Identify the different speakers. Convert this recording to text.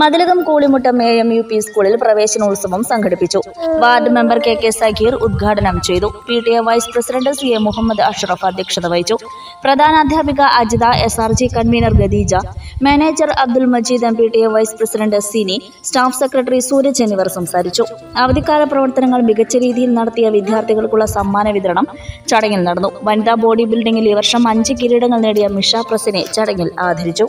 Speaker 1: Mathilakam Koolimuttam A M U P സ്കൂളിൽ പ്രവേശനോത്സവം സംഘടിപ്പിച്ചു. Ward member K K Sakheer ഉദ്ഘാടനം ചെയ്തു. P T A vice president C A Muhammad Ashraf അധ്യക്ഷത വഹിച്ചു. പ്രധാനാധ്യാപിക Ajitha S R G convener Gadeeja manager Abdul Majeed M P T A vice president Sini staff secretary Sooraj എന്നിവർ സംസാരിച്ചു. അവധിക്കാല പ്രവർത്തനങ്ങൾ മികച്ച രീതിയിൽ നടത്തിയ വിദ്യാർത്ഥികൾക്കുള്ള സമ്മാന വിതരണം ചടങ്ങിൽ നടന്നു. വനിതാ ബോഡി ബിൽഡിംഗിൽ ഈ വർഷം അഞ്ച് കിരീടങ്ങൾ നേടിയ മിഷ പ്രസിനെ ചടങ്ങിൽ ആദരിച്ചു.